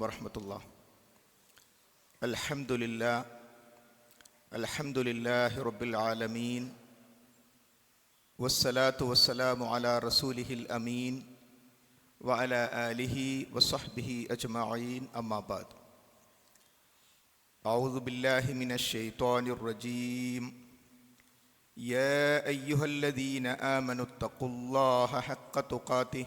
ورحمة الله. الحمد لله الحمد لله رب العالمين والصلاة والسلام على رسوله الأمين وعلى آله وصحبه أجمعين أما بعد. أعوذ بالله من الشيطان الرجيم. يا أيها الذين آمنوا اتقوا الله حق تقاته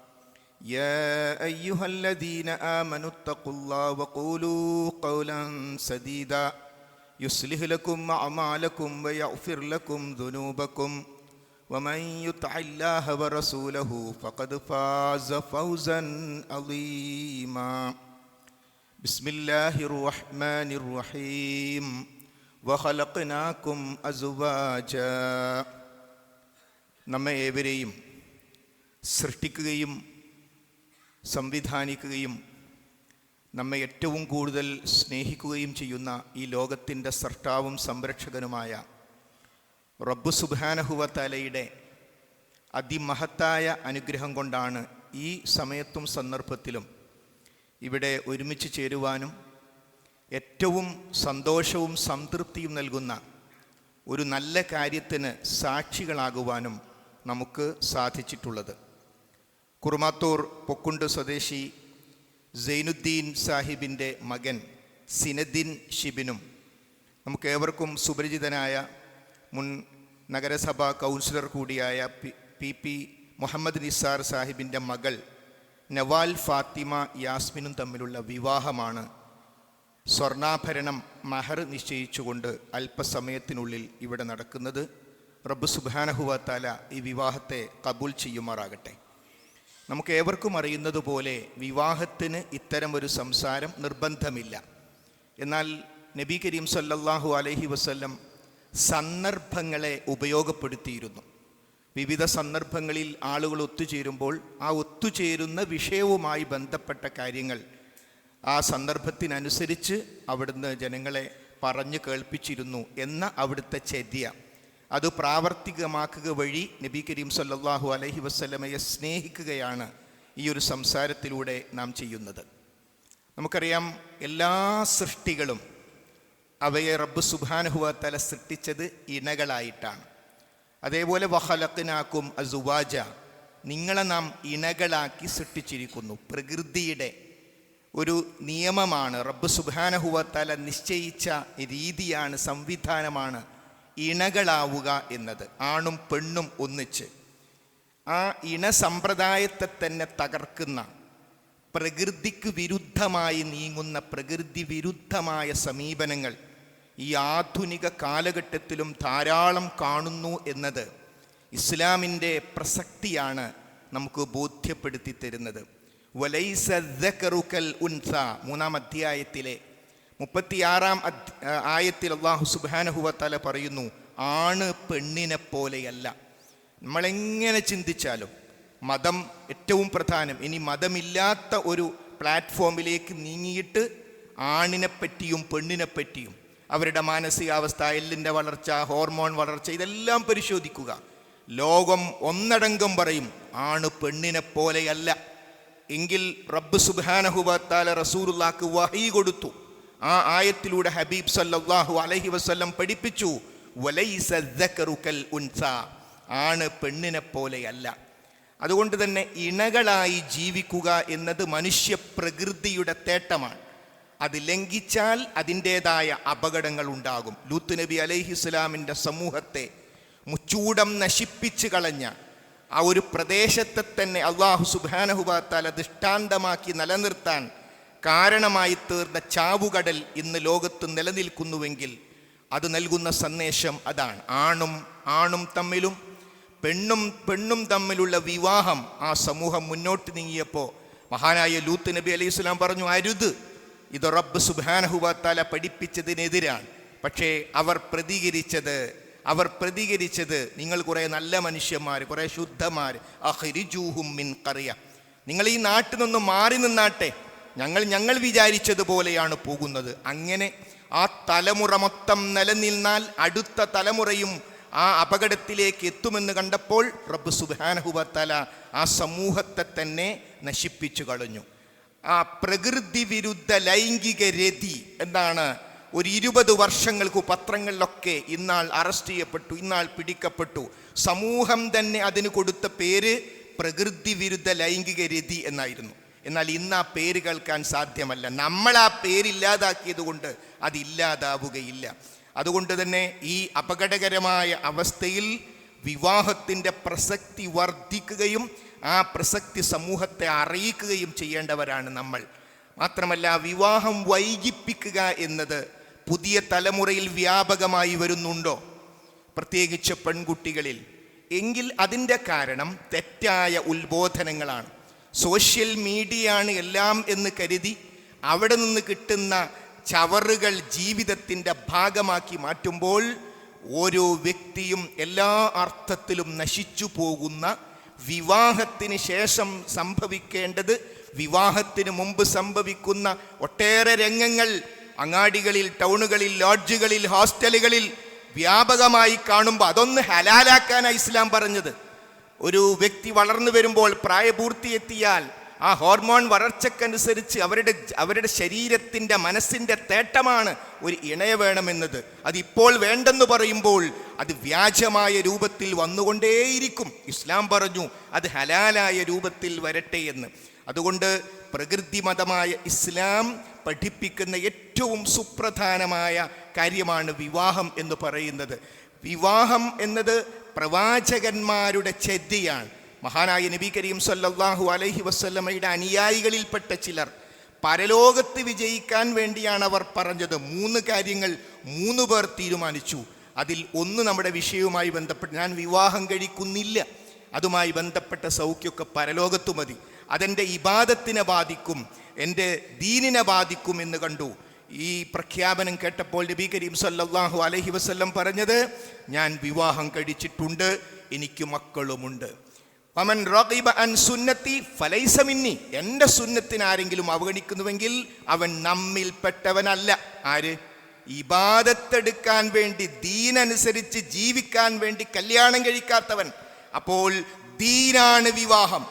يا أيها الذين آمنوا اتقوا الله وقولوا قولا سديدا يصلح لكم أعمالكم ويغفر لكم ذنوبكم ومن يطع الله ورسوله فقد فاز فوزا عظيما بسم الله الرحمن الرحيم وخلقناكم أزواجا നമ്മെ ഏവരെയും സൃഷ്ടിക്കുകയും സംവിധാനിക്കുകയും നമ്മെ ഏറ്റവും കൂടുതൽ സ്നേഹിക്കുകയും ചെയ്യുന്ന ഈ ലോകത്തിന്റെ സർട്ടാവും സംരക്ഷകനുമായ റബ്ബു സുബാനഹുവത്തലയുടെ അതിമഹത്തായ അനുഗ്രഹം കൊണ്ടാണ് ഈ സമയത്തും സന്ദർഭത്തിലും ഇവിടെ ഒരുമിച്ച് ചേരുവാനും ഏറ്റവും സന്തോഷവും സംതൃപ്തിയും നൽകുന്ന ഒരു നല്ല കാര്യത്തിന് സാക്ഷികളാകുവാനും നമുക്ക് സാധിച്ചിട്ടുള്ളത്. കുറുമാത്തൂർ പൊക്കുണ്ട് സ്വദേശി സൈനുദ്ദീൻ സാഹിബിന്റെ മകൻ സിനദ്ദീൻ ഷിബിനും നമുക്ക് ഏവർക്കും സുപരിചിതനായ മുൻ നഗരസഭാ കൗൺസിലർ കൂടിയായ പി പി മുഹമ്മദ് നിസാർ സാഹിബിന്റെ മകൾ നവാൽ ഫാത്തിമ യാസ്മിനും തമ്മിലുള്ള വിവാഹമാണ്. സ്വർണാഭരണം മഹർ നിശ്ചയിച്ചുകൊണ്ട് അല്പസമയത്തിനുള്ളിൽ ഇവിടെ നടക്കുന്നത്. റബ്ബ് സുബാനഹുവത്താല ഈ വിവാഹത്തെ കബൂൽ ചെയ്യുമാറാകട്ടെ. നമുക്ക് ഏവർക്കും അറിയുന്നത് പോലെ വിവാഹത്തിന് ഇത്തരം ഒരു സംസാരം നിർബന്ധമില്ല. എന്നാൽ നബി കരീം സല്ലല്ലാഹു അലൈഹി വസല്ലം സന്ദർഭങ്ങളെ ഉപയോഗപ്പെടുത്തിയിരുന്നു. വിവിധ സന്ദർഭങ്ങളിൽ ആളുകൾ ഒത്തുചേരുമ്പോൾ ആ ഒത്തുചേരുന്ന വിഷയവുമായി ബന്ധപ്പെട്ട കാര്യങ്ങൾ ആ സന്ദർഭത്തിനനുസരിച്ച് അവിടുന്ന് ജനങ്ങളെ പറഞ്ഞു കേൾപ്പിച്ചിരുന്നു എന്ന അവിടുത്തെ ചര്യ. അത് പ്രാവർത്തികമാക്കുക വഴി നബി കരീം സല്ലാഹു അലഹി വസ്ലമയെ സ്നേഹിക്കുകയാണ് ഈ ഒരു സംസാരത്തിലൂടെ നാം ചെയ്യുന്നത്. നമുക്കറിയാം എല്ലാ സൃഷ്ടികളും അവയെ റബ്ബ് സുബാനുഹുവത്തല സൃഷ്ടിച്ചത് ഇണകളായിട്ടാണ്. അതേപോലെ വഹലക്കിനാക്കും അസുവാജ നിങ്ങളെ നാം ഇണകളാക്കി സൃഷ്ടിച്ചിരിക്കുന്നു. പ്രകൃതിയുടെ ഒരു നിയമമാണ് റബ്ബ് സുബാനഹുവത്തല നിശ്ചയിച്ച രീതിയാണ് സംവിധാനമാണ് ഇണകളാവുക എന്നത് ആണും പെണ്ണും ഒന്നിച്ച്. ആ ഇണ സമ്പ്രദായത്തെ തന്നെ തകർക്കുന്ന പ്രകൃതിക്ക് വിരുദ്ധമായി നീങ്ങുന്ന പ്രകൃതി വിരുദ്ധമായ സമീപനങ്ങൾ ഈ ആധുനിക കാലഘട്ടത്തിലും ധാരാളം കാണുന്നു എന്നത് ഇസ്ലാമിന്റെ പ്രസക്തിയാണ് നമുക്ക് ബോധ്യപ്പെടുത്തി തരുന്നത്. വലൈസ മൂന്നാം അധ്യായത്തിലെ മുപ്പത്തിയാറാം ആയത്തിൽ അള്ളാഹു സുബാനഹുവത്തല പറയുന്നു ആണ് പെണ്ണിനെ പോലെയല്ല. നമ്മളെങ്ങനെ ചിന്തിച്ചാലും മതം ഏറ്റവും പ്രധാനം. ഇനി മതമില്ലാത്ത ഒരു പ്ലാറ്റ്ഫോമിലേക്ക് നീങ്ങിയിട്ട് ആണിനെപ്പറ്റിയും പെണ്ണിനെപ്പറ്റിയും പെണ്ണിനെ പറ്റിയും അവരുടെ മാനസികാവസ്ഥ എല്ലിന്റെ വളർച്ച ഹോർമോൺ വളർച്ച ഇതെല്ലാം പരിശോധിക്കുക. ലോകം ഒന്നടങ്കം പറയും ആണ് പെണ്ണിനെ പോലെയല്ല. എങ്കിൽ റബ്ബ് സുബാനഹുബത്താല റസൂറുല്ലാക്ക് വഹി കൊടുത്തു. ആ ആയത്തിലൂടെ ഹബീബ് സല്ലാഹു അലഹി വസ്ല്ലം പഠിപ്പിച്ചു ആണ് പെണ്ണിനെ പോലെയല്ല അതുകൊണ്ട് തന്നെ ഇണകളായി ജീവിക്കുക എന്നത് മനുഷ്യ പ്രകൃതിയുടെ തേട്ടമാണ്. അത് ലംഘിച്ചാൽ അതിന്റെതായ അപകടങ്ങൾ ഉണ്ടാകും. ലൂത്ത് നബി അലൈഹി ഇസ്ലാമിന്റെ സമൂഹത്തെ മുച്ചൂടം നശിപ്പിച്ച് കളഞ്ഞ ആ ഒരു പ്രദേശത്തെ തന്നെ അള്ളാഹു സുബാനഹുബാത്താൽ ദൃഷ്ടാന്തമാക്കി നിലനിർത്താൻ കാരണമായി തീർന്ന ചാവുകടൽ ഇന്ന് ലോകത്ത് നിലനിൽക്കുന്നുവെങ്കിൽ അത് നൽകുന്ന സന്ദേശം അതാണ്. ആണും ആണും തമ്മിലും പെണ്ണും പെണ്ണും തമ്മിലുള്ള വിവാഹം ആ സമൂഹം മുന്നോട്ട് നീങ്ങിയപ്പോൾ മഹാനായ ലൂത്ത് നബി അലൈഹി സ്വലാം പറഞ്ഞു അരുത്. ഇത് റബ്ബ് സുബാനഹുബാത്താല പഠിപ്പിച്ചതിനെതിരാണ്. പക്ഷേ അവർ പ്രതികരിച്ചത് അവർ പ്രതികരിച്ചത് നിങ്ങൾ കുറേ നല്ല മനുഷ്യന്മാർ കുറേ ശുദ്ധന്മാർ അഹരിജൂഹും മിൻ കറിയ നിങ്ങൾ ഈ നാട്ടിൽ നിന്ന് മാറി നിന്നാട്ടെ. ഞങ്ങൾ ഞങ്ങൾ വിചാരിച്ചതുപോലെയാണ് പോകുന്നത്. അങ്ങനെ ആ തലമുറ മൊത്തം നിലനിന്നാൽ അടുത്ത തലമുറയും ആ അപകടത്തിലേക്ക് എത്തുമെന്ന് കണ്ടപ്പോൾ റബ്ബ് സുബാനഹുബത്തല ആ സമൂഹത്തെ തന്നെ നശിപ്പിച്ചു കളഞ്ഞു. ആ പ്രകൃതി വിരുദ്ധ ലൈംഗിക രതി എന്നാണ് ഒരു ഇരുപത് വർഷങ്ങൾക്ക് പത്രങ്ങളിലൊക്കെ ഇന്നാൾ അറസ്റ്റ് ചെയ്യപ്പെട്ടു ഇന്നാൾ പിടിക്കപ്പെട്ടു. സമൂഹം തന്നെ അതിന് കൊടുത്ത പേര് പ്രകൃതി വിരുദ്ധ ലൈംഗിക രതി എന്നായിരുന്നു. എന്നാൽ ഇന്ന് ആ പേര് കേൾക്കാൻ സാധ്യമല്ല. നമ്മൾ ആ പേരില്ലാതാക്കിയത് കൊണ്ട് അതില്ലാതാവുകയില്ല അതുകൊണ്ട് തന്നെ ഈ അപകടകരമായ അവസ്ഥയിൽ വിവാഹത്തിന്റെ പ്രസക്തി വർദ്ധിക്കുകയും ആ പ്രസക്തി സമൂഹത്തെ അറിയിക്കുകയും ചെയ്യേണ്ടവരാണ് നമ്മൾ. മാത്രമല്ല വിവാഹം വൈകിപ്പിക്കുക എന്നത് പുതിയ തലമുറയിൽ വ്യാപകമായി വരുന്നുണ്ടോ? പ്രത്യേകിച്ച് പെൺകുട്ടികളിൽ. എങ്കിൽ അതിന്റെ കാരണം തെറ്റായ ഉത്ബോധനങ്ങളാണ്. സോഷ്യൽ മീഡിയയാണ് എല്ലാം എന്ന് കരുതി അവിടെ നിന്ന് കിട്ടുന്ന ചവറുകൾ ജീവിതത്തിന്റെ ഭാഗമാക്കി മാറ്റുമ്പോൾ ഓരോ വ്യക്തിയും എല്ലാ അർത്ഥത്തിലും നശിച്ചു പോകുന്ന വിവാഹത്തിന് ശേഷം സംഭവിക്കേണ്ടത് വിവാഹത്തിന് മുമ്പ് സംഭവിക്കുന്ന ഒട്ടേറെ രംഗങ്ങൾ അങ്ങാടികളിൽ ടൗണുകളിൽ ലോഡ്ജുകളിൽ ഹോസ്റ്റലുകളിൽ വ്യാപകമായി കാണുമ്പോൾ അതൊന്ന് ഹലാലാക്കാനാണ് ഇസ്ലാം പറഞ്ഞത്. ഒരു വ്യക്തി വളർന്നു വരുമ്പോൾ പ്രായപൂർത്തിയെത്തിയാൽ ആ ഹോർമോൺ വളർച്ചക്കനുസരിച്ച് അവരുടെ അവരുടെ ശരീരത്തിന്റെ മനസ്സിന്റെ തേട്ടമാണ് ഒരു ഇണയെ വേണമെന്നത്. അതിപ്പോൾ വേണ്ടെന്ന് പറയുമ്പോൾ അത് വ്യാജമായ രൂപത്തിൽ വന്നുകൊണ്ടേയിരിക്കും. ഇസ്ലാം പറഞ്ഞു അത് ഹലാലായ രൂപത്തിൽ വരട്ടെ എന്ന്. അതുകൊണ്ട് പ്രകൃതിമതമായ ഇസ്ലാം പഠിപ്പിക്കുന്ന ഏറ്റവും സുപ്രധാനമായ കാര്യമാണ് വിവാഹം എന്ന് പറയുന്നത്. വിവാഹം എന്നത് പ്രവാചകന്മാരുടെ ചര്യയാണ് മഹാനായ നബി കരീം സല്ലാഹു അലഹി വസല്ലമയുടെ അനുയായികളിൽപ്പെട്ട ചിലർ പരലോകത്ത് വിജയിക്കാൻ വേണ്ടിയാണ് അവർ പറഞ്ഞത്. മൂന്ന് കാര്യങ്ങൾ മൂന്ന് പേർ തീരുമാനിച്ചു. അതിൽ ഒന്ന് നമ്മുടെ വിഷയവുമായി ബന്ധപ്പെട്ട് ഞാൻ വിവാഹം കഴിക്കുന്നില്ല. അതുമായി ബന്ധപ്പെട്ട സൗഖ്യമൊക്കെ പരലോകത്തു മതി. അതെന്റെ ഇബാദത്തിനെ ബാധിക്കും എന്റെ ദീനിനെ ബാധിക്കും എന്ന് കണ്ടു. ഈ പ്രഖ്യാപനം കേട്ടപ്പോൾ നബി കരീം സല്ലാഹു അലഹി വസ്ല്ലം പറഞ്ഞത് ഞാൻ വിവാഹം കഴിച്ചിട്ടുണ്ട് എനിക്ക് മക്കളുമുണ്ട്. അമൻ റഗിബ അൻ സുന്നത്തി ഫലൈസമിന്നി എന്റെ സുന്നത്തിന് ആരെങ്കിലും അവഗണിക്കുന്നുവെങ്കിൽ അവൻ നമ്മിൽപ്പെട്ടവനല്ല ആര്? ഇബാദത്തെടുക്കാൻ വേണ്ടി ദീനനുസരിച്ച് ജീവിക്കാൻ വേണ്ടി കല്യാണം കഴിക്കാത്തവൻ. അപ്പോൾ ദീനാണ് വിവാഹം.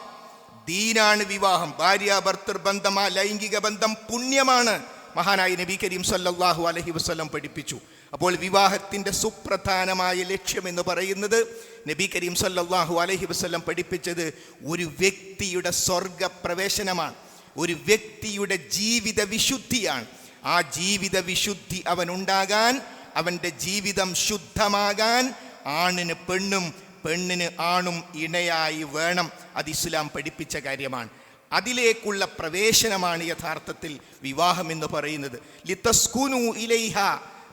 ദീനാണ് വിവാഹം. ഭാര്യ ഭർത്തൃ ബന്ധം ആ ലൈംഗിക ബന്ധം പുണ്യമാണ്. മഹാനായ നബി കരീം സല്ലല്ലാഹു അലഹി വസ്ലം പഠിപ്പിച്ചു. അപ്പോൾ വിവാഹത്തിന്റെ സുപ്രധാനമായ ലക്ഷ്യം എന്ന് പറയുന്നത് നബി കരീം സല്ലല്ലാഹു അലഹി വസ്ലം പഠിപ്പിച്ചത് ഒരു വ്യക്തിയുടെ സ്വർഗ പ്രവേശനമാണ് ഒരു വ്യക്തിയുടെ ജീവിത വിശുദ്ധിയാണ്. ആ ജീവിത വിശുദ്ധി അവനുണ്ടാകാൻ അവന്റെ ജീവിതം ശുദ്ധമാകാൻ ആണിന് പെണ്ണും പെണ്ണിന് ആണും ഇണയായി വേണം. അത് ഇസ്ലാം പഠിപ്പിച്ച കാര്യമാണ്. അതിലേക്കുള്ള പ്രവേശനമാണ് യഥാർത്ഥത്തിൽ വിവാഹം എന്ന് പറയുന്നത്. ലിത്തസ്കുനു ഇലൈഹ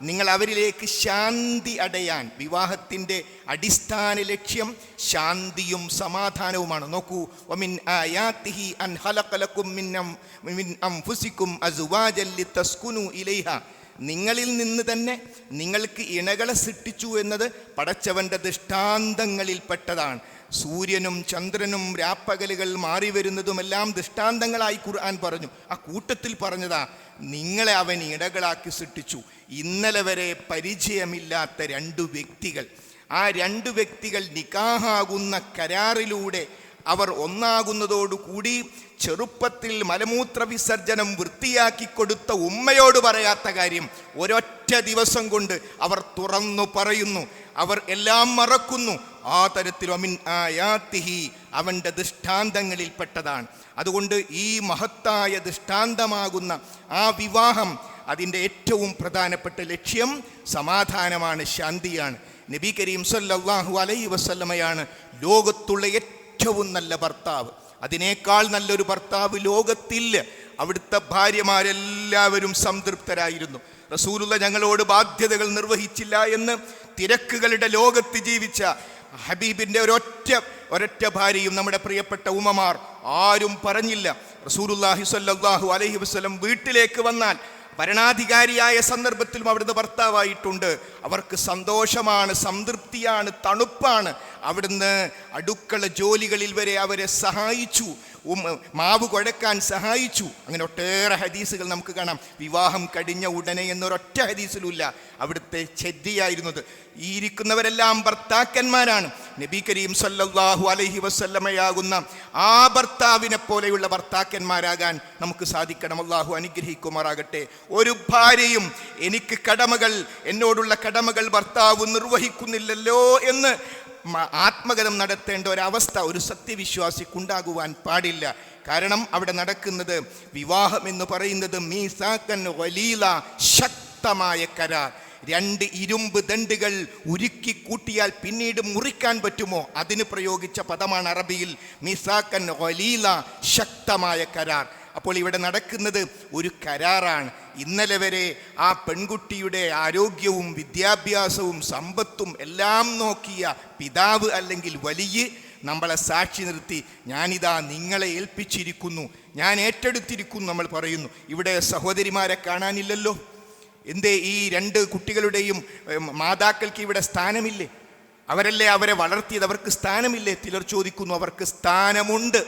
നിങ്ങൾ അവരിലേക്ക് ശാന്തി അടയാൻ വിവാഹത്തിന്റെ അടിസ്ഥാന ലക്ഷ്യം ശാന്തിയും സമാധാനവുമാണ്. നോക്കൂ അൻ മിൻ ഇലൈഹ. നിങ്ങളിൽ നിന്ന് തന്നെ നിങ്ങൾക്ക് ഇണകളെ സൃഷ്ടിച്ചു എന്നത് പടച്ചവന്റെ ദൃഷ്ടാന്തങ്ങളിൽപ്പെട്ടതാണ്. സൂര്യനും ചന്ദ്രനും രാപ്പകലുകൾ മാറി വരുന്നതുമെല്ലാം ദൃഷ്ടാന്തങ്ങളായി ഖുർആൻ പറഞ്ഞു. ആ കൂട്ടത്തിൽ പറഞ്ഞതാ നിങ്ങളെ അവൻ ഇടകളാക്കി സൃഷ്ടിച്ചു. ഇന്നലെ വരെ പരിചയമില്ലാത്ത രണ്ടു വ്യക്തികൾ. ആ രണ്ട് വ്യക്തികൾ നിക്കാഹാകുന്ന കരാറിലൂടെ അവർ ഒന്നാകുന്നതോടുകൂടി ചെറുപ്പത്തിൽ മലമൂത്ര വിസർജനം വൃത്തിയാക്കി കൊടുത്ത ഉമ്മയോട് പറയാത്ത കാര്യം ഒരൊറ്റ ദിവസം കൊണ്ട് അവർ തുറന്നു പറയുന്നു. അവർ എല്ലാം മറക്കുന്നു. ആ തരത്തിൽ അമിൻ ആയാത്തിഹി അവന്റെ ദൃഷ്ടാന്തങ്ങളിൽപ്പെട്ടതാണ്. അതുകൊണ്ട് ഈ മഹത്തായ ദൃഷ്ടാന്തമാകുന്ന ആ വിവാഹം അതിന്റെ ഏറ്റവും പ്രധാനപ്പെട്ട ലക്ഷ്യം സമാധാനമാണ് ശാന്തിയാണ്. നബി കരീം സല്ലാഹു അലൈ വസല്ലമയാണ് ലോകത്തുള്ള ഏറ്റവും നല്ല ഭർത്താവ്. അതിനേക്കാൾ നല്ലൊരു ഭർത്താവ് ലോകത്തില്ല. അവിടുത്തെ ഭാര്യമാരെല്ലാവരും സംതൃപ്തരായിരുന്നു. റസൂലുള്ള ഞങ്ങളോട് ബാധ്യതകൾ നിർവഹിച്ചില്ല എന്ന് തിരക്കുകളുടെ ലോകത്ത് ജീവിച്ച ഹബീബിന്റെ ഒരൊറ്റ ഒരൊറ്റ ഭാര്യയും നമ്മുടെ പ്രിയപ്പെട്ട ഉമ്മമാർ ആരും പറഞ്ഞില്ല. റസൂലുല്ലാഹി സ്വല്ലല്ലാഹു അലൈഹി വസല്ലം വീട്ടിലേക്ക് വന്നാൽ ഭരണാധികാരിയായ സന്ദർഭത്തിലും അവിടുന്ന് ഭർത്താവായിട്ടുണ്ട്. അവർക്ക് സന്തോഷമാണ് സംതൃപ്തിയാണ് തണുപ്പാണ്. അവിടുന്ന് അടുക്കള ജോലികളിൽ വരെ അവരെ സഹായിച്ചു. മാവ് കുഴക്കാൻ സഹായിച്ചു. അങ്ങനെ ഒട്ടേറെ ഹദീസുകൾ നമുക്ക് കാണാം. വിവാഹം കഴിഞ്ഞ ഉടനെ എന്നൊരൊറ്റ ഹദീസിലുമില്ല. അവിടുത്തെ ചെദ്ദിയായിരുന്നത്. ഈ ഇരിക്കുന്നവരെല്ലാം ഭർത്താക്കന്മാരാണ്. നബി കരീം സല്ലാഹു അലഹി വസല്ലമയാകുന്ന ആ ഭർത്താവിനെ പോലെയുള്ള ഭർത്താക്കന്മാരാകാൻ നമുക്ക് സാധിക്കണം. അള്ളാഹു അനുഗ്രഹിക്കുമാറാകട്ടെ. ഒരു ഭാര്യയും എനിക്ക് കടമകൾ എന്നോടുള്ള കടമകൾ ഭർത്താവ് നിർവഹിക്കുന്നില്ലല്ലോ എന്ന് ആത്മഗതം നടത്തേണ്ട ഒരവസ്ഥ ഒരു സത്യവിശ്വാസിക്കുണ്ടാകുവാൻ പാടില്ല. കാരണം അവിടെ നടക്കുന്നത് വിവാഹം എന്ന് പറയുന്നത് മീസാക്കൻ വലീല ശക്തമായ കരാർ. രണ്ട് ഇരുമ്പ് ദണ്ടുകൾ ഉരുക്കി കൂട്ടിയാൽ പിന്നീട് മുറിക്കാൻ പറ്റുമോ? അതിന് പ്രയോഗിച്ച പദമാണ് അറബിയിൽ മിസാക്കൻ വലീല ശക്തമായ കരാർ. അപ്പോൾ ഇവിടെ നടക്കുന്നത് ഒരു കരാറാണ്. ഇന്നലെ വരെ ആ പെൺകുട്ടിയുടെ ആരോഗ്യവും വിദ്യാഭ്യാസവും സമ്പത്തും എല്ലാം നോക്കിയ പിതാവ് അല്ലെങ്കിൽ വലിയ നമ്മളെ സാക്ഷി നിർത്തി ഞാനിതാ നിങ്ങളെ ഏൽപ്പിച്ചിരിക്കുന്നു. ഞാൻ ഏറ്റെടുത്തിരിക്കുന്നു നമ്മൾ പറയുന്നു. ഇവിടെ സഹോദരിമാരെ കാണാനില്ലല്ലോ. എന്തേ ഈ രണ്ട് കുട്ടികളുടെയും മാതാക്കൾക്ക് ഇവിടെ സ്ഥാനമില്ലേ? അവരല്ലേ അവരെ വളർത്തിയത്? അവർക്ക് സ്ഥാനമില്ലേ? ചിലർ ചോദിക്കുന്നു അവർക്ക് സ്ഥാനമുണ്ട്.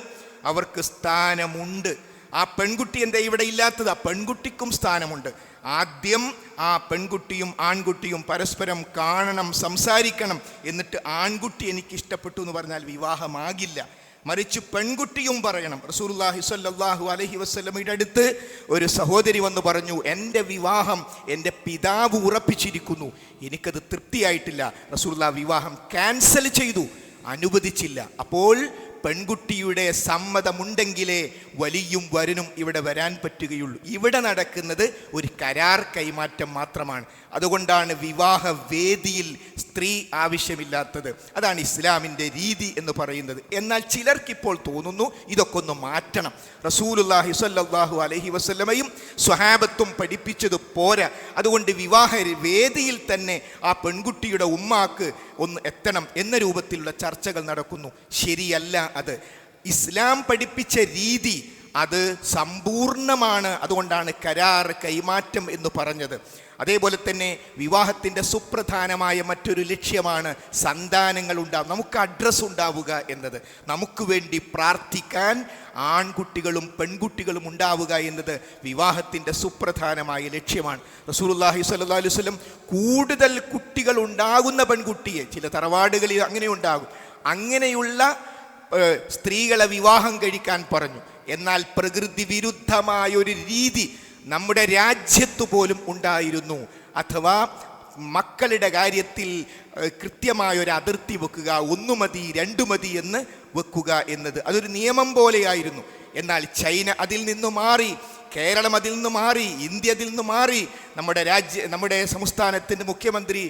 അവർക്ക് സ്ഥാനമുണ്ട്. ആ പെൺകുട്ടി എന്താ ഇവിടെ ഇല്ലാത്തത്? ആ പെൺകുട്ടിക്കും സ്ഥാനമുണ്ട്. ആദ്യം ആ പെൺകുട്ടിയും ആൺകുട്ടിയും പരസ്പരം കാണണം സംസാരിക്കണം എന്നിട്ട് ആൺകുട്ടി എനിക്ക് ഇഷ്ടപ്പെട്ടു എന്ന് പറഞ്ഞാൽ വിവാഹമാകില്ല. മറിച്ച് പെൺകുട്ടിയും പറയണം. റസൂലുള്ളാഹി സ്വല്ലല്ലാഹു അലഹി വസല്ലമയുടെ അടുത്ത് ഒരു സഹോദരി വന്ന് പറഞ്ഞു എന്റെ വിവാഹം എന്റെ പിതാവ് ഉറപ്പിച്ചിരിക്കുന്നു. എനിക്കത് തൃപ്തിയായിട്ടില്ല. റസൂലുള്ളാഹി വിവാഹം ക്യാൻസൽ ചെയ്തു. അനുവദിച്ചില്ല. അപ്പോൾ പെൺകുട്ടിയുടെ സമ്മതമുണ്ടെങ്കിലേ വലിയും വരനും ഇവിടെ വരാൻ പറ്റുകയുള്ളൂ. ഇവിടെ നടക്കുന്നത് ഒരു കരാർ കൈമാറ്റം മാത്രമാണ്. അതുകൊണ്ടാണ് വിവാഹ വേദിയിൽ സ്ത്രീ ആവശ്യമില്ലാത്തത്. അതാണ് ഇസ്ലാമിന്റെ രീതി എന്ന് പറയുന്നത്. എന്നാൽ ചിലർക്കിപ്പോൾ തോന്നുന്നു ഇതൊക്കെ ഒന്ന് മാറ്റണം. റസൂലുല്ലാഹി സല്ലാഹു അലഹി വസ്ലമയും സ്വഹാബത്തും പഠിപ്പിച്ചത് പോരാ. അതുകൊണ്ട് വിവാഹ വേദിയിൽ തന്നെ ആ പെൺകുട്ടിയുടെ ഉമ്മാക്ക് ഒന്ന് എത്തണം എന്ന രൂപത്തിലുള്ള ചർച്ചകൾ നടക്കുന്നു. ശരിയല്ല അത്. ഇസ്ലാം പഠിപ്പിച്ച രീതി അത് സമ്പൂർണമാണ് അതുകൊണ്ടാണ് കരാർ കൈമാറ്റം എന്ന് പറഞ്ഞത്. അതേപോലെ തന്നെ വിവാഹത്തിന്റെ സുപ്രധാനമായ മറ്റൊരു ലക്ഷ്യമാണ് സന്താനങ്ങൾ ഉണ്ടാവും നമുക്ക് അഡ്രസ്സ് ഉണ്ടാവുക എന്നത്. നമുക്ക് വേണ്ടി പ്രാർത്ഥിക്കാൻ ആൺകുട്ടികളും പെൺകുട്ടികളും ഉണ്ടാവുക എന്നത് വിവാഹത്തിന്റെ സുപ്രധാനമായ ലക്ഷ്യമാണ്. റസൂലുള്ളാഹി സ്വല്ലല്ലാഹു അലൈഹി വസല്ലം കൂടുതൽ കുട്ടികൾ ഉണ്ടാകുന്ന പെൺകുട്ടിയെ ചില തറവാടുകളിൽ അങ്ങനെ ഉണ്ടാകും. അങ്ങനെയുള്ള സ്ത്രീകളെ വിവാഹം കഴിക്കാൻ പറഞ്ഞു. എന്നാൽ പ്രകൃതി വിരുദ്ധമായൊരു രീതി നമ്മുടെ രാജ്യത്തു പോലും ഉണ്ടായിരുന്നു. അഥവാ മക്കളുടെ കാര്യത്തിൽ കൃത്യമായൊരു അതിർത്തി വെക്കുക ഒന്നു മതി രണ്ടു മതി എന്ന് വെക്കുക എന്നത് അതൊരു നിയമം പോലെയായിരുന്നു. എന്നാൽ ചൈന അതിൽ നിന്ന് മാറി കേരളം അതിൽ നിന്ന് മാറി ഇന്ത്യ അതിൽ നിന്ന് മാറി നമ്മുടെ രാജ്യ നമ്മുടെ സംസ്ഥാനത്തിന്റെ മുഖ്യമന്ത്രി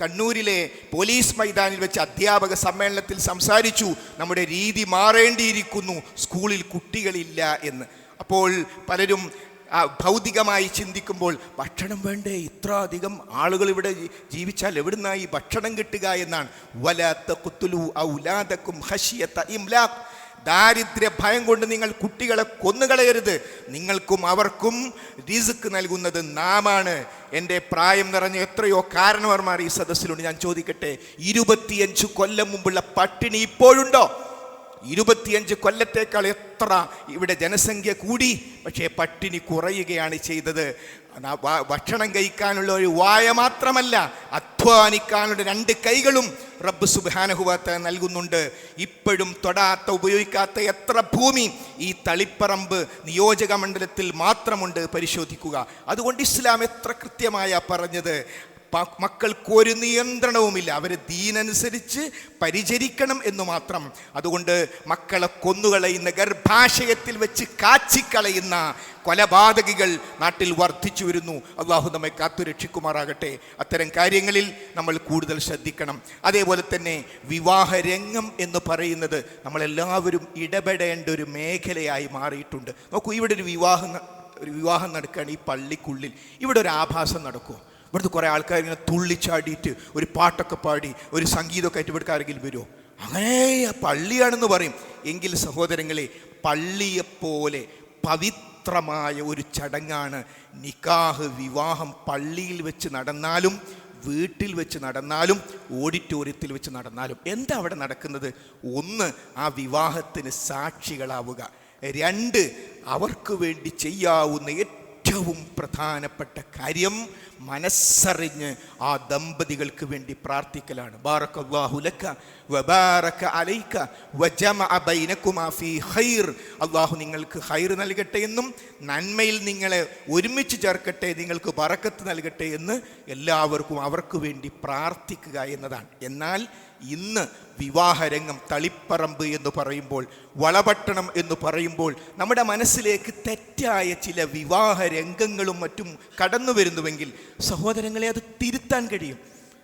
കണ്ണൂരിലെ പോലീസ് മൈതാനിൽ വെച്ച് അധ്യാപക സമ്മേളനത്തിൽ സംസാരിച്ചു നമ്മുടെ രീതി മാറേണ്ടിയിരിക്കുന്നു സ്കൂളിൽ കുട്ടികളില്ല എന്ന്. അപ്പോൾ പലരും ഭൗതികമായി ചിന്തിക്കുമ്പോൾ ഭക്ഷണം വേണ്ടേ? ഇത്ര അധികം ആളുകൾ ഇവിടെ ജീവിച്ചാൽ എവിടുന്നായി ഭക്ഷണം കിട്ടുക എന്നാണ്. വലാത്ത കുത്തുലു ഔലാദക്കും ഹഷിയത്ത ഇംലാഖ്. ദാരിദ്ര്യ ഭയം കൊണ്ട് നിങ്ങൾ കുട്ടികളെ കൊന്നുകളയരുത്. നിങ്ങൾക്കും അവർക്കും റിസ്ക് നൽകുന്നത് നാമാണ്. എന്റെ പ്രായം നിറഞ്ഞ എത്രയോ കാരണവർമാർ ഈ സദസ്സിലുണ്ട്. ഞാൻ ചോദിക്കട്ടെ ഇരുപത്തിയഞ്ച് കൊല്ലം മുമ്പുള്ള പട്ടിണി ഇപ്പോഴുണ്ടോ? ഇരുപത്തിയഞ്ച് കൊല്ലത്തേക്കാൾ എത്ര ഇവിടെ ജനസംഖ്യ കൂടി? പക്ഷേ പട്ടിണി കുറയുകയാണ് ചെയ്തത്. ഭക്ഷണം കഴിക്കാനുള്ള ഒരു വായ മാത്രമല്ല അധ്വാനിക്കാനുള്ള രണ്ട് കൈകളും റബ്ബ് സുബാനഹുവാത്ത നൽകുന്നുണ്ട്. ഇപ്പോഴും തൊടാത്ത ഉപയോഗിക്കാത്ത എത്ര ഭൂമി ഈ തളിപ്പറമ്പ് നിയോജക മണ്ഡലത്തിൽ മാത്രമുണ്ട് പരിശോധിക്കുക. അതുകൊണ്ട് ഇസ്ലാം എത്ര കൃത്യമായ പറഞ്ഞത്? മക്കൾക്ക് ഒരു നിയന്ത്രണവുമില്ല. അവർ ദീനനുസരിച്ച് പരിചരിക്കണം എന്ന് മാത്രം. അതുകൊണ്ട് മക്കളെ കൊന്നുകളയുന്ന ഗർഭാശയത്തിൽ വെച്ച് കാച്ചിക്കളയുന്ന കൊലപാതകികൾ നാട്ടിൽ വർദ്ധിച്ചു വരുന്നു. അള്ളാഹു നമ്മെ കാത്തുരക്ഷിക്കുമാറാകട്ടെ അത്തരം കാര്യങ്ങളിൽ നമ്മൾ കൂടുതൽ ശ്രദ്ധിക്കണം. അതേപോലെ തന്നെ വിവാഹരംഗം എന്ന് പറയുന്നത് നമ്മളെല്ലാവരും ഇടപെടേണ്ട ഒരു മേഖലയായി മാറിയിട്ടുണ്ട്. നോക്കൂ ഇവിടെ ഒരു വിവാഹം ഒരു വിവാഹം നടക്കുകയാണ് ഈ പള്ളിക്കുള്ളിൽ. ഇവിടെ ഒരു ആഭാസം നടക്കുമോ ഇവിടുത്തെ കുറേ ആൾക്കാർ ഇങ്ങനെ തുള്ളിച്ചാടിയിട്ട് ഒരു പാട്ടൊക്കെ പാടി ഒരു സംഗീതമൊക്കെ ആയിട്ട് ആരെങ്കിലും വരുമോ അങ്ങനെ പള്ളിയാണെന്ന് പറയും. എങ്കിൽ സഹോദരങ്ങളെ പള്ളിയെപ്പോലെ പവിത്ര പവിത്രമായ ഒരു ചടങ്ങാണ് നിക്കാഹ് വിവാഹം. പള്ളിയിൽ വെച്ച് നടന്നാലും വീട്ടിൽ വെച്ച് നടന്നാലും ഓഡിറ്റോറിയത്തിൽ വെച്ച് നടന്നാലും. എന്താ അവിടെ നടക്കുന്നത്? ഒന്ന് ആ വിവാഹത്തിന് സാക്ഷികളാവുക. രണ്ട് അവർക്ക് വേണ്ടി ചെയ്യാവുന്ന ഏറ്റവും പ്രധാനപ്പെട്ട കാര്യം മനസ്സറിഞ്ഞ് ആ ദമ്പതികൾക്ക് വേണ്ടി പ്രാർത്ഥിക്കലാണ്. അള്ളാഹു നിങ്ങൾക്ക് ഹൈർ നൽകട്ടെ എന്നും നന്മയിൽ നിങ്ങളെ ഒരുമിച്ച് ചേർക്കട്ടെ നിങ്ങൾക്ക് പറക്കത്ത് നൽകട്ടെ എന്ന് എല്ലാവർക്കും അവർക്ക് വേണ്ടി പ്രാർത്ഥിക്കുക എന്നതാണ്. എന്നാൽ ഇന്ന് വിവാഹരംഗം തളിപ്പറമ്പ് എന്ന് പറയുമ്പോൾ വളപട്ടണം എന്ന് പറയുമ്പോൾ നമ്മുടെ മനസ്സിലേക്ക് തെറ്റായ ചില വിവാഹ രംഗങ്ങളും മറ്റും കടന്നു വരുന്നുവെങ്കിൽ സഹോദരങ്ങളെ അത് തിരുത്താൻ കഴിയും.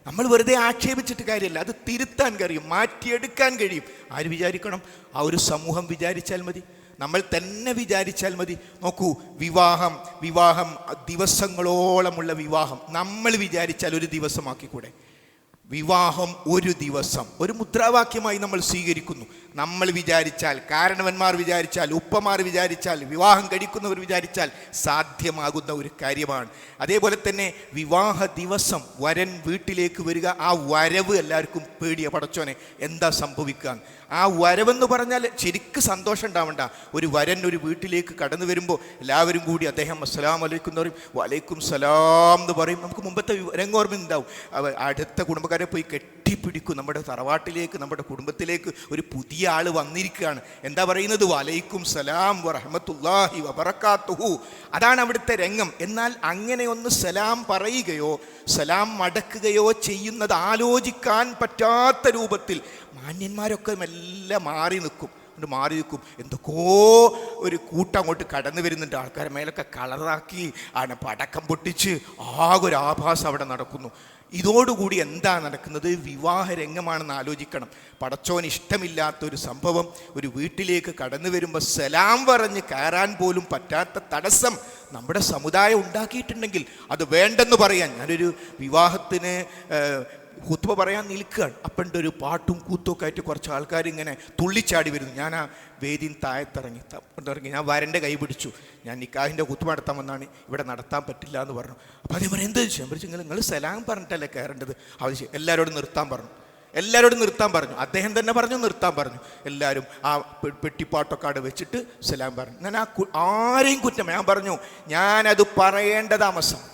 നമ്മൾ വെറുതെ ആക്ഷേപിച്ചിട്ട് കാര്യമല്ല അത് തിരുത്താൻ കഴിയും മാറ്റിയെടുക്കാൻ കഴിയും. ആര് വിചാരിക്കണം? ആ ഒരു സമൂഹം വിചാരിച്ചാൽ മതി. നമ്മൾ തന്നെ വിചാരിച്ചാൽ മതി. നോക്കൂ വിവാഹം വിവാഹം ദിവസങ്ങളോളമുള്ള വിവാഹം നമ്മൾ വിചാരിച്ചാൽ ഒരു ദിവസമാക്കിക്കൂടെ? വിവാഹം ഒരു ദിവസം. ഒരു മുദ്രാവാക്യമായി നമ്മൾ സ്വീകരിക്കുന്നു. നമ്മൾ വിചാരിച്ചാൽ കാരണവന്മാർ വിചാരിച്ചാൽ ഉപ്പമാർ വിചാരിച്ചാൽ വിവാഹം കഴിക്കുന്നവർ വിചാരിച്ചാൽ സാധ്യമാകുന്ന ഒരു കാര്യമാണ്. അതേപോലെ തന്നെ വിവാഹ ദിവസം വരൻ വീട്ടിലേക്ക് വരിക ആ വരവ് എല്ലാവർക്കും പേടിയ പടച്ചോനെ. എന്താ സംഭവിക്കുക? ആ വരവെന്ന് പറഞ്ഞാൽ ശരിക്ക് സന്തോഷം ഉണ്ടാവണ്ട. ഒരു വരൻ ഒരു വീട്ടിലേക്ക് കടന്നു വരുമ്പോൾ എല്ലാവരും കൂടി അദ്ദേഹം അസ്സലാം വലൈക്കും എന്ന് പറയും. വലൈക്കും സലാം എന്ന് പറയും. നമുക്ക് മുമ്പത്തെ രംഗോർമ്മ ഉണ്ടാവും അടുത്ത കുടുംബക്കാരെ പോയി കെട്ടിപ്പിടിക്കും നമ്മുടെ തറവാട്ടിലേക്ക് നമ്മുടെ കുടുംബത്തിലേക്ക് ഒരു പുതിയ ആൾ വന്നിരിക്കുകയാണ്. എന്താ പറയുന്നത്? വലൈക്കും സലാം വറഹമത്തുല്ലാഹി വബറക്കാത്തുഹു അതാണ് അവിടുത്തെ രംഗം. എന്നാൽ അങ്ങനെ ഒന്ന് സലാം പറയുകയോ സലാം മടക്കുകയോ ചെയ്യുന്നത് ആലോചിക്കാൻ പറ്റാത്ത രൂപത്തിൽ മാന്യന്മാരൊക്കെ മെല്ലെ മാറി നിൽക്കും. കൊണ്ട് മാറി നിൽക്കും. എന്തൊക്കെയോ ഒരു കൂട്ടം അങ്ങോട്ട് കടന്നു വരുന്നുണ്ട്. ആൾക്കാരെ മേലൊക്കെ കളറാക്കി ആണ് പടക്കം പൊട്ടിച്ച് ആകെ ഒരു ആഭാസം അവിടെ നടക്കുന്നു. ഇതോടുകൂടി എന്താ നടക്കുന്നത്? വിവാഹ രംഗമാണെന്ന് ആലോചിക്കണം. പടച്ചോൻ ഇഷ്ടമില്ലാത്ത ഒരു സംഭവം. ഒരു വീട്ടിലേക്ക് കടന്നു വരുമ്പോൾ സലാം പറഞ്ഞ് കയറാൻ പോലും പറ്റാത്ത തടസ്സം നമ്മുടെ സമുദായം ഉണ്ടാക്കിയിട്ടുണ്ടെങ്കിൽ അത് വേണ്ടെന്ന് പറയാൻ ഞാനൊരു വിവാഹത്തിന് ഹുത്വ പറയാൻ നിൽക്കുകയാണ്. അപ്പന്റെ ഒരു പാട്ടും കൂത്തുമൊക്കെ ആയിട്ട് കുറച്ച് ആൾക്കാർ ഇങ്ങനെ തുള്ളിച്ചാടി വരുന്നു. ഞാൻ ആ വേദിയിൽ താഴത്തിറങ്ങി. ഇറങ്ങി ഞാൻ വരന്റെ കൈ പിടിച്ചു. ഞാൻ നിക്കാഹിന്റെ കുത്തുമ നടത്താൻ വന്നാണ്. ഇവിടെ നടത്താൻ പറ്റില്ല എന്ന് പറഞ്ഞു. അപ്പോൾ അതേ പറയും എന്ത് പറഞ്ഞു നിങ്ങൾ നിങ്ങൾ സലാം പറഞ്ഞിട്ടല്ലേ കയറേണ്ടത്? ആവശ്യം എല്ലാവരോടും നിർത്താൻ പറഞ്ഞു. എല്ലാവരോടും നിർത്താൻ പറഞ്ഞു. അദ്ദേഹം തന്നെ പറഞ്ഞു നിർത്താൻ പറഞ്ഞു. എല്ലാവരും ആ പെട്ടിപ്പാട്ടൊക്കെ അവിടെ വെച്ചിട്ട് സലാം പറഞ്ഞു. ഞാൻ ആ ആരെയും കുറ്റം ഞാൻ പറഞ്ഞു ഞാനത് പറയേണ്ട താമസം.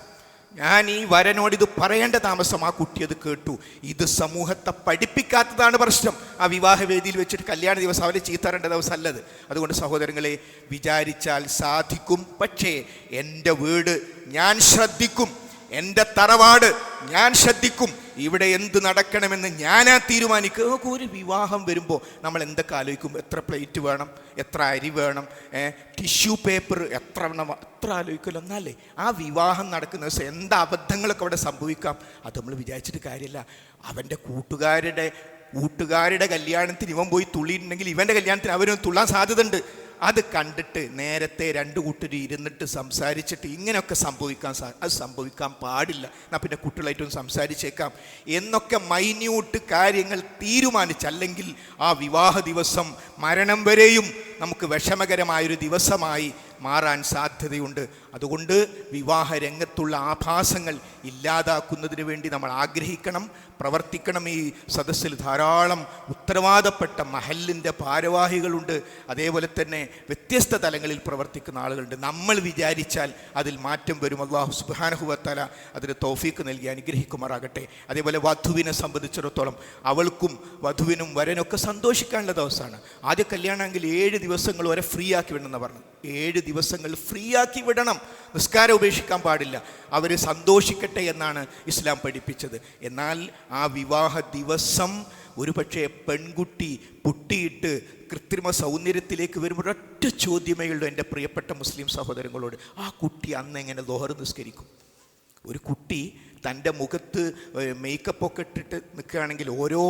ഞാൻ ഈ വരനോട് ഇത് പറയേണ്ട താമസം ആ കുട്ടി അത് കേട്ടു. ഇത് സമൂഹത്തെ പഠിപ്പിക്കാത്തതാണ് പ്രശ്നം. ആ വിവാഹവേദിയിൽ വെച്ചിട്ട് കല്യാണ ദിവസം അവരെ ചീത്തറേണ്ട ദിവസം അല്ലത്. അതുകൊണ്ട് സഹോദരങ്ങളെ വിചാരിച്ചാൽ സാധിക്കും. പക്ഷേ എന്റെ വീട് ഞാൻ ശ്രദ്ധിക്കും. എന്റെ തറവാട് ഞാൻ ശ്രദ്ധിക്കും. ഇവിടെ എന്ത് നടക്കണമെന്ന് ഞാനാ തീരുമാനിക്കുക നോക്കൂ, ഒരു വിവാഹം വരുമ്പോൾ നമ്മൾ എന്തൊക്കെ ആലോചിക്കും? എത്ര പ്ലേറ്റ് വേണം? എത്ര അരി വേണം? ടിഷ്യൂ പേപ്പർ എത്ര എണ്ണം എത്ര ആലോചിക്കുമല്ലോ. എന്നാലേ ആ വിവാഹം നടക്കുന്ന ദിവസം എന്ത് അബദ്ധങ്ങളൊക്കെ അവിടെ സംഭവിക്കാം? അത് നമ്മൾ വിചാരിച്ചിട്ട് കാര്യമില്ല അവന്റെ കൂട്ടുകാരുടെ കൂട്ടുകാരുടെ കല്യാണത്തിന് ഇവൻ പോയി തുള്ളിയിട്ടുണ്ടെങ്കിൽ ഇവന്റെ കല്യാണത്തിന് അവരും തുള്ളാൻ സാധ്യതയുണ്ട്. അത് കണ്ടിട്ട് നേരത്തെ രണ്ട് കൂട്ടർ ഇരുന്നിട്ട് സംസാരിച്ചിട്ട് ഇങ്ങനെയൊക്കെ സംഭവിക്കാൻ സാ അത് സംഭവിക്കാൻ പാടില്ല. എന്നാൽ പിന്നെ കുട്ടികളായിട്ടൊന്ന് സംസാരിച്ചേക്കാം. എന്നൊക്കെ മൈന്യൂട്ട് കാര്യങ്ങൾ തീരുമാനിച്ച് അല്ലെങ്കിൽ ആ വിവാഹ ദിവസം മരണം വരെയും നമുക്ക് വിഷമകരമായൊരു ദിവസമായി മാറാൻ സാധ്യതയുണ്ട്. അതുകൊണ്ട് വിവാഹ രംഗത്തുള്ള ആഭാസങ്ങൾ ഇല്ലാതാക്കുന്നതിന് വേണ്ടി നമ്മൾ ആഗ്രഹിക്കണം പ്രവർത്തിക്കണം. ഈ സദസ്സിൽ ധാരാളം ഉത്തരവാദപ്പെട്ട മഹലിന്റെ ഭാരവാഹികളുണ്ട്. അതേപോലെ തന്നെ വ്യത്യസ്ത തലങ്ങളിൽ പ്രവർത്തിക്കുന്ന ആളുകളുണ്ട്. നമ്മൾ വിചാരിച്ചാൽ അതിൽ മാറ്റം വരും. അള്ളാഹു സുബാനഹുവത്തല അതിന് തോഫീക്ക് നൽകി അനുഗ്രഹിക്കുമാറാകട്ടെ. അതേപോലെ വധുവിനെ സംബന്ധിച്ചിടത്തോളം അവൾക്കും വധുവിനും വരനൊക്കെ സന്തോഷിക്കാനുള്ള ദിവസമാണ്. ആദ്യ കല്യാണമെങ്കിൽ ഏഴ് ദിവസങ്ങൾ വരെ ഫ്രീ ആക്കി വിടണമെന്ന് പറഞ്ഞു ഏഴ് ദിവസങ്ങൾ ഫ്രീ ആക്കി വിടണം. നിസ്കാരം ഉപേക്ഷിക്കാൻ പാടില്ല. അവർ സന്തോഷിക്കട്ടെ എന്നാണ് ഇസ്ലാം പഠിപ്പിച്ചത്. എന്നാൽ ആ വിവാഹ ദിവസം ഒരുപക്ഷെ പെൺകുട്ടി പുട്ടിയിട്ട് കൃത്രിമ സൗന്ദര്യത്തിലേക്ക് വരുമ്പോൾ ഒറ്റ ചോദ്യമേ ഉള്ളൂ എന്റെ പ്രിയപ്പെട്ട മുസ്ലിം സഹോദരങ്ങളോട്. ആ കുട്ടി അന്ന് എങ്ങനെ ദോഹർ നിസ്കരിക്കും? ഒരു കുട്ടി തന്റെ മുഖത്ത് മേക്കപ്പ് ഒക്കെ ഇട്ടിട്ട് നിൽക്കുകയാണെങ്കിൽ ഓരോ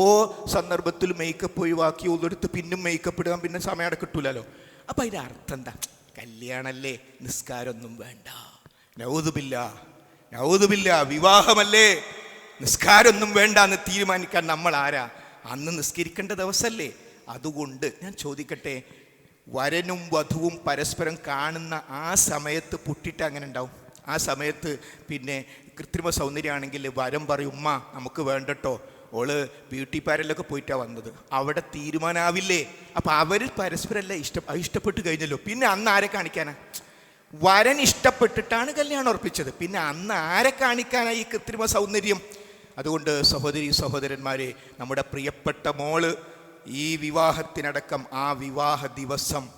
സന്ദർഭത്തിലും മേക്കപ്പ് ഒഴിവാക്കി ഒന്നെടുത്ത് പിന്നും മേക്കപ്പ് ഇടാൻ പിന്നെ സമയം അടക്കിട്ടില്ലല്ലോ അപ്പോൾ അപ്പം അതിന്റെ അർത്ഥം എന്താ? കല്യാണല്ലേ? നിസ്കാരമൊന്നും വേണ്ട. നൗതുബില്ല നൗതുബില്ല വിവാഹമല്ലേ? നിസ്കാരമൊന്നും വേണ്ട എന്ന് തീരുമാനിക്കാൻ നമ്മൾ ആരാ അന്ന് നിസ്കരിക്കേണ്ട ദിവസമല്ലേ അതുകൊണ്ട് ഞാൻ ചോദിക്കട്ടെ വരനും വധുവും പരസ്പരം കാണുന്ന ആ സമയത്ത് പുട്ടിട്ട് അങ്ങനെ ഉണ്ടാവും? ആ സമയത്ത് പിന്നെ കൃത്രിമ സൗന്ദര്യമാണെങ്കിൽ വരം പറയും ഉമ്മ നമുക്ക് വേണ്ടട്ടോ. ഓൾ ബ്യൂട്ടി പാരലൊക്കെ പോയിട്ടാണ് വന്നത്. അവിടെ തീരുമാനാവില്ലേ? അപ്പം അവർ പരസ്പരമല്ല ഇഷ്ടം ഇഷ്ടപ്പെട്ട് കഴിഞ്ഞല്ലോ. പിന്നെ അന്ന് ആരെ കാണിക്കാനാ? വരൻ ഇഷ്ടപ്പെട്ടിട്ടാണ് കല്യാണം ഉറപ്പിച്ചത്. പിന്നെ അന്ന് ആരെ കാണിക്കാനായി ഈ കൃത്രിമ സൗന്ദര്യം? അതുകൊണ്ട് സഹോദരി സഹോദരന്മാരെ നമ്മുടെ പ്രിയപ്പെട്ട മോൾ ഈ വിവാഹത്തിനടക്കം ആ വിവാഹ ദിവസം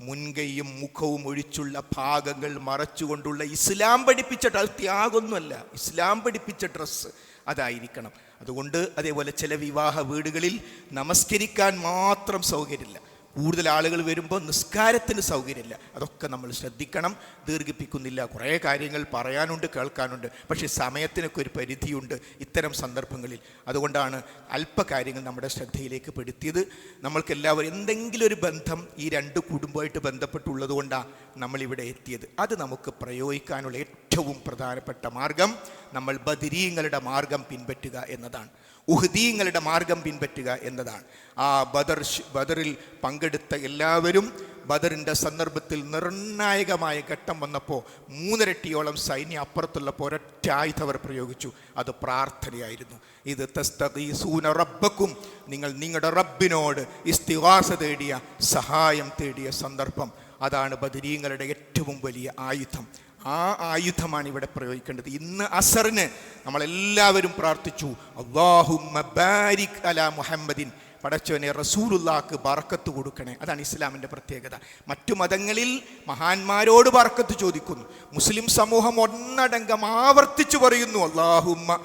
മുൻകൈയും മുഖവും ഒഴിച്ചുള്ള ഭാഗങ്ങൾ മറച്ചുകൊണ്ടുള്ള ഇസ്ലാം പഠിപ്പിച്ച ത്യാഗമൊന്നുമല്ല. ഇസ്ലാം പഠിപ്പിച്ച ഡ്രസ്സ് അതായിരിക്കണം. അതുകൊണ്ട് അതേപോലെ ചില വിവാഹ വീടുകളിൽ നമസ്കരിക്കാൻ മാത്രം സൗകര്യമില്ല. കൂടുതൽ ആളുകൾ വരുമ്പോൾ നിസ്കാരത്തിന് സൗകര്യമില്ല. അതൊക്കെ നമ്മൾ ശ്രദ്ധിക്കണം. ദീർഘിപ്പിക്കുന്നില്ല. കുറേ കാര്യങ്ങൾ പറയാനുണ്ട് കേൾക്കാനുണ്ട്. പക്ഷേ സമയത്തിനൊക്കെ ഒരു പരിധിയുണ്ട് ഇത്തരം സന്ദർഭങ്ങളിൽ. അതുകൊണ്ടാണ് അല്പ കാര്യങ്ങൾ നമ്മുടെ ശ്രദ്ധയിലേക്ക് പെടുത്തിയത്. നമ്മൾക്കെല്ലാവരും എന്തെങ്കിലും ഒരു ബന്ധം ഈ രണ്ട് കുടുംബമായിട്ട് ബന്ധപ്പെട്ടുള്ളത് കൊണ്ടാണ് നമ്മളിവിടെ എത്തിയത്. അത് നമുക്ക് പ്രയോഗിക്കാനുള്ള ഏറ്റവും പ്രധാനപ്പെട്ട മാർഗം നമ്മൾ ബദിരീങ്ങളുടെ മാർഗം പിൻപറ്റുക എന്നതാണ്. ഉഹദീങ്ങളുടെ മാർഗം പിൻപറ്റുക എന്നതാണ്. ആ ബദർ ബദറിൽ പങ്കെടുത്ത എല്ലാവരും ബദറിന്റെ സന്ദർഭത്തിൽ നിർണായകമായ ഘട്ടം വന്നപ്പോൾ മൂന്നിരട്ടിയോളം സൈന്യം അപ്പുറത്തുള്ളപ്പോൾ ഒരൊറ്റ ആയുധവർ പ്രയോഗിച്ചു. അത് പ്രാർത്ഥനയായിരുന്നു. ഇത് തസ്തീസൂന റബ്ബക്കും നിങ്ങൾ നിങ്ങളുടെ റബ്ബിനോട് ഇസ്തിവാസ തേടിയ സഹായം തേടിയ സന്ദർഭം. അതാണ് ബദരീങ്ങളുടെ ഏറ്റവും വലിയ ആയുധം. ആ ആയുധമാണ് ഇവിടെ പ്രയോഗിക്കേണ്ടത്. ഇന്ന് അസറിന് നമ്മളെല്ലാവരും പ്രാർത്ഥിച്ചു അള്ളാഹു ബാരിക് അല മുഹമ്മദിൻ. പടച്ചവനെ റസൂലുല്ലാക്ക് ബറക്കത്ത് കൊടുക്കണേ. അതാണ് ഇസ്ലാമിന്റെ പ്രത്യേകത. മറ്റു മതങ്ങളിൽ മഹാന്മാരോട് ബറക്കത്ത് ചോദിക്കുന്നു. മുസ്ലിം സമൂഹം ഒന്നടങ്കം ആവർത്തിച്ചു പറയുന്നു അള്ളാഹുമ്മ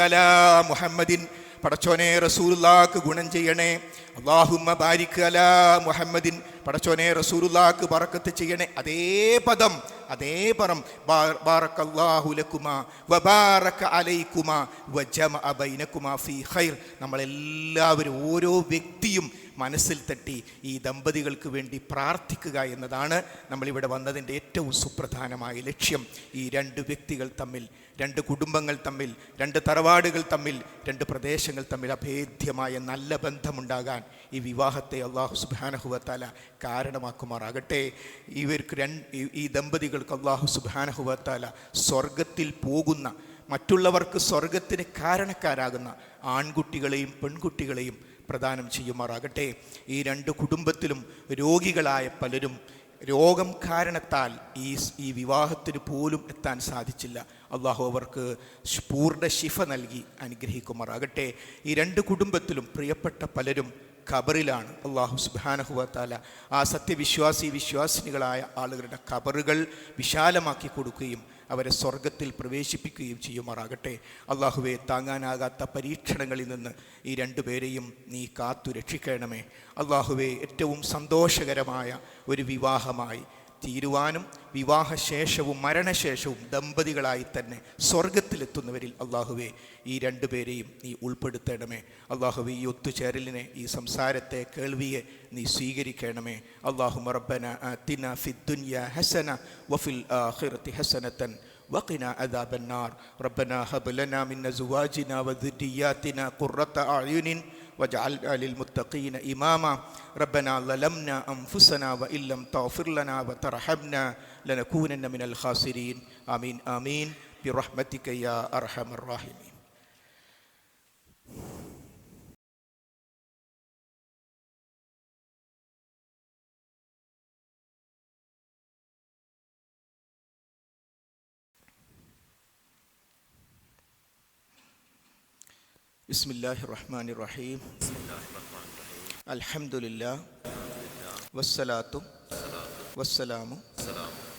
അലാ മുഹമ്മദിൻ. പടച്ചോനെ റസൂലുള്ളാക്ക് ഗുണം ചെയ്യണേ. അള്ളാഹുമ്മ ബാരിക് അല മുഹമ്മദിൻ. പടച്ചോനെ റസൂലുള്ളാക്ക് ബറക്കത്ത് ചെയ്യണേ. അതേ പദം അതേ പദം. ബാറക്കല്ലാഹുലക്കുമാറക്കുമാ ബാറക്കല്ലാഹു ലക്കുമാ വബാറക അലൈക്കുമാ വജമഅ ബൈനക്കുമാ ഫീ ഖൈർ. നമ്മളെല്ലാവരും ഓരോ വ്യക്തിയും മനസ്സിൽ തട്ടി ഈ ദമ്പതികൾക്ക് വേണ്ടി പ്രാർത്ഥിക്കുക എന്നതാണ് നമ്മളിവിടെ വന്നതിന്റെ ഏറ്റവും സുപ്രധാനമായ ലക്ഷ്യം. ഈ രണ്ട് വ്യക്തികൾ തമ്മിൽ രണ്ട് കുടുംബങ്ങൾ തമ്മിൽ രണ്ട് തറവാടുകൾ തമ്മിൽ രണ്ട് പ്രദേശങ്ങൾ തമ്മിൽ അഭേദ്യമായ നല്ല ബന്ധമുണ്ടാകാൻ ഈ വിവാഹത്തെ അള്ളാഹു സുബാനഹുവത്താല കാരണമാക്കുമാറാകട്ടെ. ഇവർക്ക് രണ്ട് ഈ- ദമ്പതികൾക്ക് അള്ളാഹു സുബാനഹുവത്താല സ്വർഗത്തിൽ പോകുന്ന മറ്റുള്ളവർക്ക് സ്വർഗത്തിന് കാരണക്കാരാകുന്ന ആൺകുട്ടികളെയും പെൺകുട്ടികളെയും പ്രദാനം ചെയ്യുമാറാകട്ടെ. ഈ രണ്ട് കുടുംബത്തിലും രോഗികളായ പലരും രോഗം കാരണത്താൽ ഈ ഈ വിവാഹത്തിന് പോലും എത്താൻ സാധിച്ചില്ല. അള്ളാഹു അവർക്ക് പൂർണ ശിഫ നൽകി അനുഗ്രഹിക്കുമാറാകട്ടെ. ഈ രണ്ട് കുടുംബത്തിലും പ്രിയപ്പെട്ട പലരും ഖബറിലാണ്. അള്ളാഹു സുബാനഹുവത്താല ആ സത്യവിശ്വാസി വിശ്വാസിനികളായ ആളുകളുടെ ഖബറുകൾ വിശാലമാക്കി കൊടുക്കുകയും അവരെ സ്വർഗത്തിൽ പ്രവേശിപ്പിക്കുകയും ചെയ്യുമാറാകട്ടെ. അള്ളാഹുവെ താങ്ങാനാകാത്ത പരീക്ഷണങ്ങളിൽ നിന്ന് ഈ രണ്ടുപേരെയും നീ കാത്തു രക്ഷിക്കണമേ. അള്ളാഹുവെ ഏറ്റവും സന്തോഷകരമായ ഒരു വിവാഹമായി തീരുവാനും വിവാഹശേഷവും മരണശേഷവും ദമ്പതികളായി തന്നെ സ്വർഗത്തിലെത്തുന്നവരിൽ അള്ളാഹുവെ ഈ രണ്ടുപേരെയും നീ ഉൾപ്പെടുത്തണമേ അള്ളാഹുവെ ഈ ഒത്തുചേരലിനെ ഈ സംസാരത്തെ കേൾവിയെ നീ സ്വീകരിക്കണമേ അള്ളാഹു റബ്ബന ആതിന ഫിദ്ദുനിയ ഹസന വഫിൽ ആഖിറതി ഹസനത്തൻ وقنا عذاب النار ربنا هب لنا من ازواجنا وذرياتنا قرة اعين واجعلنا للمتقين اماما ربنا ظلمنا انفسنا وان لم تغفر لنا وترحمنا لنكونن من الخاسرين. آمين. آمين. برحمتك يا أرحم الراحمين. بسم الله الرحمن الرحيم الحمد لله والصلاة والسلام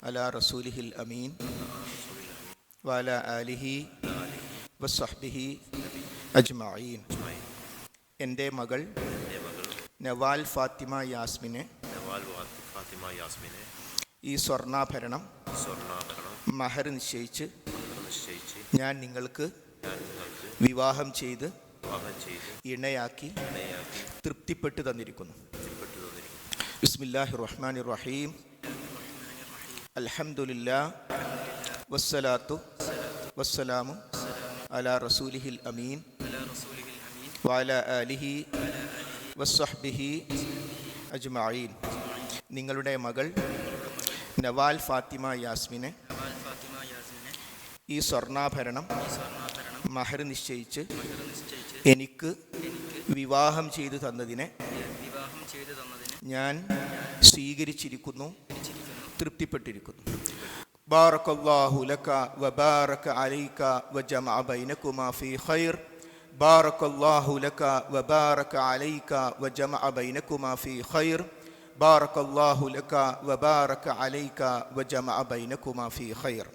അലാ റസൂലിഹിൽ അമീൻ. വാല ആലിഹി വസ്ഹബിഹി അജ്മീൻ എന്റെ മകൾ നവാൽ ഫാത്തിമ യാസ്മിനെ ഈ സ്വർണാഭരണം മഹർ നിശ്ചയിച്ച് ഞാൻ നിങ്ങൾക്ക് വിവാഹം ചെയ്ത് ഇണയാക്കി തൃപ്തിപ്പെട്ടു തന്നിരിക്കുന്നു. ബിസ്മില്ലാഹി റഹ്മാൻ റഹീം. അൽഹംദുലില്ലാ വസ്സലാത്തു വസ്സലാമു അലാ റസൂലിഹിൽ അമീൻ വാല ആലിഹി വസ്സഹ്ബിഹി അജ്മഈൻ. നിങ്ങളുടെ മകൾ നവാൽ ഫാത്തിമ യാസ്മിനെ ഈ സ്വർണാഭരണം മഹർ നിശ്ചയിച്ച് എനിക്ക് വിവാഹം ചെയ്തു തന്നതിനെ ഞാൻ സ്വീകരിച്ചിരിക്കുന്നു. തൃപ്തിപ്പെട്ടിരിക്കുന്നു بارك الله لك وبارك عليك وجمع بينكما في خير بارك الله لك وبارك عليك وجمع بينكما في خير بارك الله لك وبارك عليك وجمع بينكما في خير